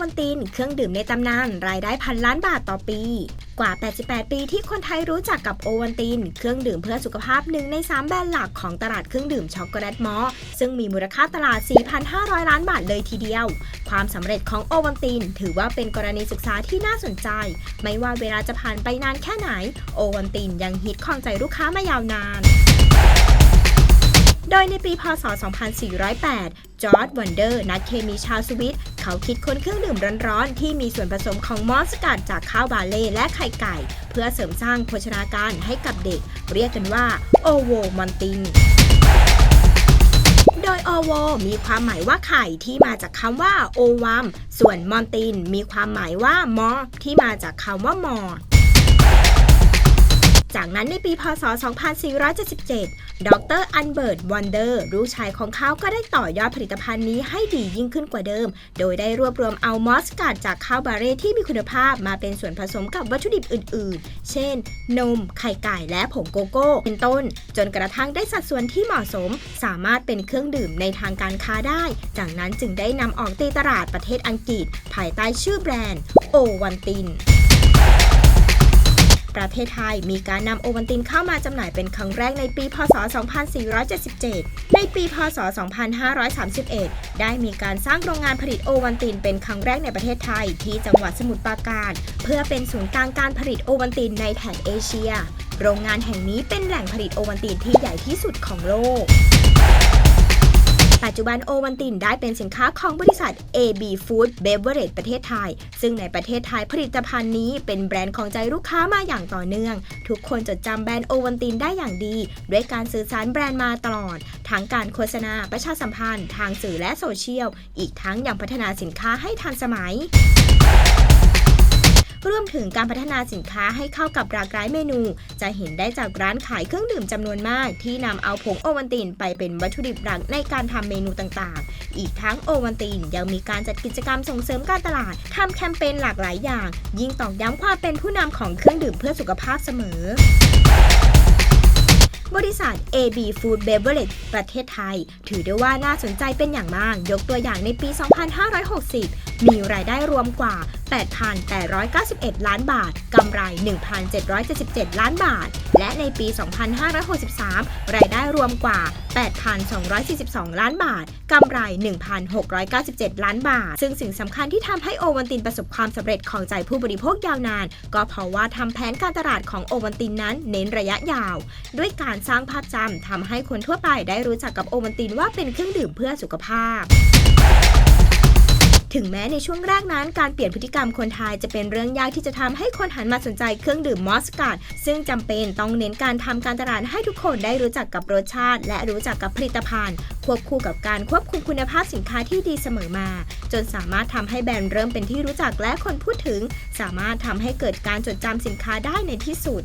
วันติน เครื่องดื่มในตำนาน รายได้พันล้านบาทต่อปี กว่า 88 ปีที่คนไทยรู้จักกับโอวันติน เครื่องดื่มเพื่อสุขภาพหนึ่งใน 3 แบรนด์หลักของตลาดเครื่องดื่มช็อกโกแลตมอ ซึ่งมีมูลค่าตลาด 4,500 ล้านบาทเลยทีเดียว ความสำเร็จของโอวันติน ถือว่าเป็นกรณีศึกษาที่น่าสนใจ ไม่ว่าเวลาจะผ่านไปนานแค่ไหน โอวันตินยังฮิตครองใจลูกค้ามายาวนาน โดยในปีพศ 2408 จอร์ดวันเดอร์ นักเคมีชาวสวิต เขาคิดค้นเครื่องดื่มร้อนๆ ที่มีส่วนผสมของมอสกัดจากข้าวบาเล่และไข่ไก่ เพื่อเสริมสร้างโภชนาการให้กับเด็ก เรียกกันว่าโอโวมอนตินโดยโอโวมีความหมายว่าไข่ที่มาจากคำว่าโอวัม ส่วนมอนตินมีความหมายว่ามอ ที่มาจากคำว่ามอ จากนั้นในปีพศ 2477 ดรอันเบิร์ตวันเดอร์ลูกชายของเขาก็ได้ต่อยอดผลิตภัณฑ์นี้ให้ดียิ่งขึ้นกว่าเดิม โดยได้รวบรวมเอามอสกัดจากข้าวบาเร่ที่มีคุณภาพมาเป็นส่วนผสมกับวัตถุดิบอื่น ๆ เช่น นม ไข่ไก่ และผงโกโก้ เป็นต้น จนกระทั่งได้สัดส่วนที่เหมาะสม สามารถเป็นเครื่องดื่มในทางการค้าได้ จากนั้นจึงได้นำออกตีตลาดประเทศอังกฤษ ภายใต้ชื่อแบรนด์โอวันติน ประเทศไทย มีการนำโอวัลตินเข้ามาจำหน่ายเป็นครั้งแรกในปี พศ 2477 ในปี พศ 2531 ได้มีการสร้างโรงงานผลิตโอวัลตินเป็นครั้งแรกในประเทศไทย ที่จังหวัดสมุทรปราการ เพื่อเป็นศูนย์กลางการผลิตโอวัลตินในแถบเอเชีย โรงงานแห่งนี้เป็นแหล่งผลิตโอวัลตินที่ใหญ่ที่สุดของโลก ปัจจุบันโอวันตินได้เป็นสินค้าของบริษัท AB Food Beverage ประเทศไทย ซึ่งในประเทศไทยผลิตภัณฑ์นี้เป็นแบรนด์ของใจลูกค้ามาอย่างต่อเนื่อง ทุกคนจดจำแบรนด์โอวันตินได้อย่างดี ด้วยการสื่อสารแบรนด์มาตลอด ทั้งการโฆษณาประชาสัมพันธ์ ทางสื่อและโซเชียล อีกทั้งยังพัฒนาสินค้าให้ทันสมัย รวมถึงการพัฒนาสินค้าให้เข้ากับหลากหลายเมนู จะเห็นได้จากร้านขายเครื่องดื่มจำนวนมาก ที่นำเอาผงโอวัลตินไปเป็นวัตถุดิบหลักในการทำเมนูต่างๆ อีกทั้งโอวัลตินยังมีการจัดกิจกรรมส่งเสริมการตลาดทำแคมเปญหลากหลายอย่าง ยิ่งตอกย้ำความเป็นผู้นำของเครื่องดื่มเพื่อสุขภาพเสมอบริษัท AB Food Beverage ประเทศไทย ถือได้ว่าน่าสนใจเป็นอย่างมาก ยกตัวอย่างในปี 2560 มีรายได้รวมกว่า 8,891 ล้านบาท กำไร 1,777 ล้านบาท และในปี 2563 รายได้รวมกว่า 8,242 ล้านบาท กำไร 1,697 ล้านบาท ซึ่งสิ่งสำคัญที่ทำให้โอวันตินประสบความสำเร็จของใจผู้บริโภคยาวนาน ก็เพราะว่าทำแผนการตลาดของโอวันตินนั้นเน้นระยะยาว ด้วยการสร้างภาพจำทำให้คนทั่วไปได้รู้จักกับโอวันตินว่าเป็นเครื่องดื่มเพื่อสุขภาพถึงแม้ในช่วงแรกนั้นการเปลี่ยนพฤติกรรมคนไทยจะเป็นเรื่องยากที่จะทำให้คนหันมาสนใจเครื่องดื่มมอสกัดซึ่งจำเป็นต้องเน้นการทำการตลาดให้ทุกคนได้รู้จักกับรสชาติ และรู้จักกับผลิตภัณฑ์ ควบคู่กับการควบคุมคุณภาพสินค้าที่ดีเสมอมา จนสามารถทำให้แบรนด์เริ่มเป็นที่รู้จักและคนพูดถึง สามารถทำให้เกิดการจดจำสินค้าได้ในที่สุด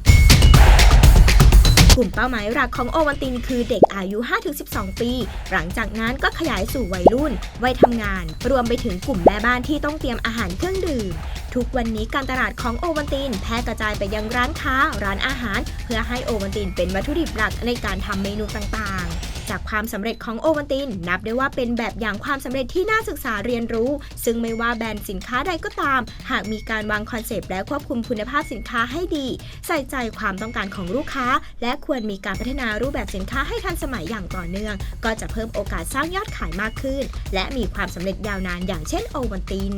กลุ่มเป้าหมายหลักของโอวันตินคือเด็กอายุ 5-12 ปี หลังจากนั้นก็ขยายสู่วัยรุ่น วัยทำงาน รวมไปถึงกลุ่มแม่บ้านที่ต้องเตรียมอาหารเครื่องดื่ม ทุกวันนี้การตลาดของโอวันตินแพร่กระจายไปยังร้านค้า ร้านอาหาร เพื่อให้โอวันตินเป็นวัตถุดิบหลักในการทำเมนูต่างๆ จากความสำเร็จของโอวันติน นับได้ว่าเป็นแบบอย่างความสำเร็จที่น่าศึกษาเรียนรู้ ซึ่งไม่ว่าแบรนด์สินค้าใดก็ตาม หากมีการวางคอนเซปต์และควบคุมคุณภาพสินค้าให้ดี ใส่ใจความต้องการของลูกค้า และควรมีการพัฒนารูปแบบสินค้าให้ทันสมัยอย่างต่อเนื่อง ก็จะเพิ่มโอกาสสร้างยอดขายมากขึ้น และมีความสำเร็จยาวนานอย่างเช่นโอวันติน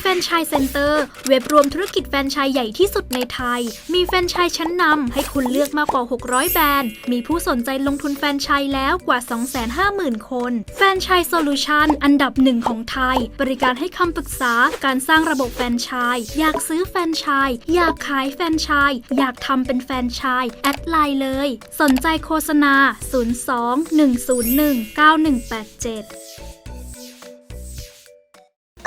แฟรนไชส์เซ็นเตอร์ เว็บรวมธุรกิจแฟรนไชส์ใหญ่ที่สุดในไทย มีแฟรนไชส์ชั้นนำให้คุณเลือกมากกว่า 600 แบรนด์ มีผู้สนใจลงทุนแฟรนไชส์แล้วกว่า 250,000 คน แฟรนไชส์โซลูชันอันดับหนึ่งของไทย บริการให้คำปรึกษาการสร้างระบบแฟรนไชส์อยากซื้อแฟรนไชส์อยากขายแฟรนไชส์อยากทำเป็นแฟรนไชส์แอดไลน์เลย สนใจโฆษณา 02 101 9187